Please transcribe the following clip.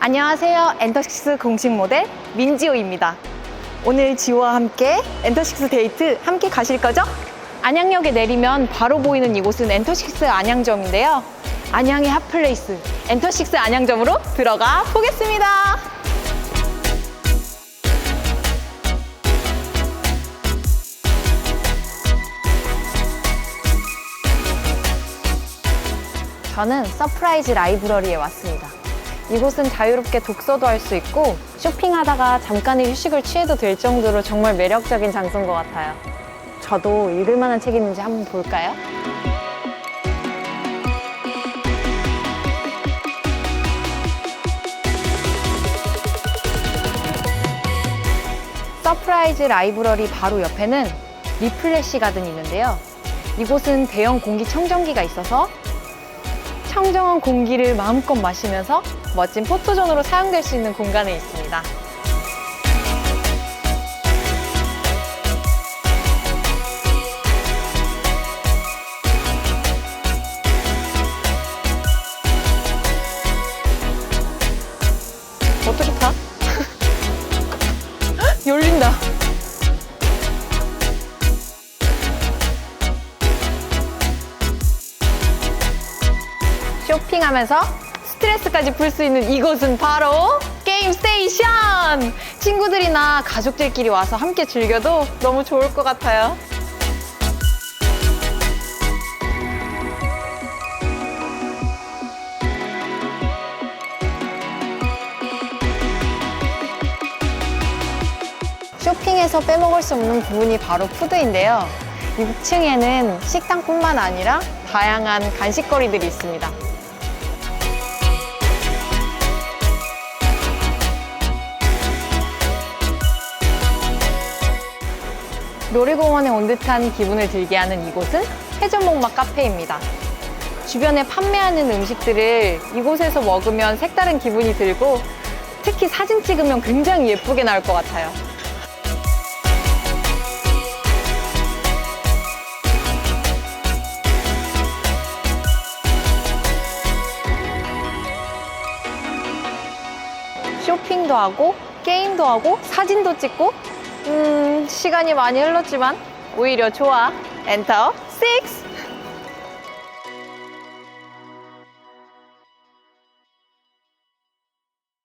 안녕하세요. 엔터식스 공식 모델 민지호입니다. 오늘 지호와 함께 엔터식스 데이트 함께 가실 거죠? 안양역에 내리면 바로 보이는 이곳은 엔터식스 안양점인데요. 안양의 핫플레이스 엔터식스 안양점으로 들어가 보겠습니다. 저는 서프라이즈 라이브러리에 왔습니다. 이곳은 자유롭게 독서도 할 수 있고 쇼핑하다가 잠깐의 휴식을 취해도 될 정도로 정말 매력적인 장소인 것 같아요. 저도 읽을 만한 책 있는지 한번 볼까요? 서프라이즈 라이브러리 바로 옆에는 리플래시 가든이 있는데요. 이곳은 대형 공기청정기가 있어서 청정한 공기를 마음껏 마시면서 멋진 포토존으로 사용될 수 있는 공간에 있습니다. 어떻게 타? 열린다. 쇼핑하면서 스트레스까지 풀 수 있는 이곳은 바로 게임 스테이션! 친구들이나 가족들끼리 와서 함께 즐겨도 너무 좋을 것 같아요. 쇼핑에서 빼먹을 수 없는 부분이 바로 푸드인데요. 6층에는 식당뿐만 아니라 다양한 간식거리들이 있습니다. 놀이공원에 온 듯한 기분을 들게 하는 이곳은 회전목마 카페입니다. 주변에 판매하는 음식들을 이곳에서 먹으면 색다른 기분이 들고 특히 사진 찍으면 굉장히 예쁘게 나올 것 같아요. 쇼핑도 하고 게임도 하고 사진도 찍고 음 시간이 많이 흘렀지만 오히려 좋아. 엔터 6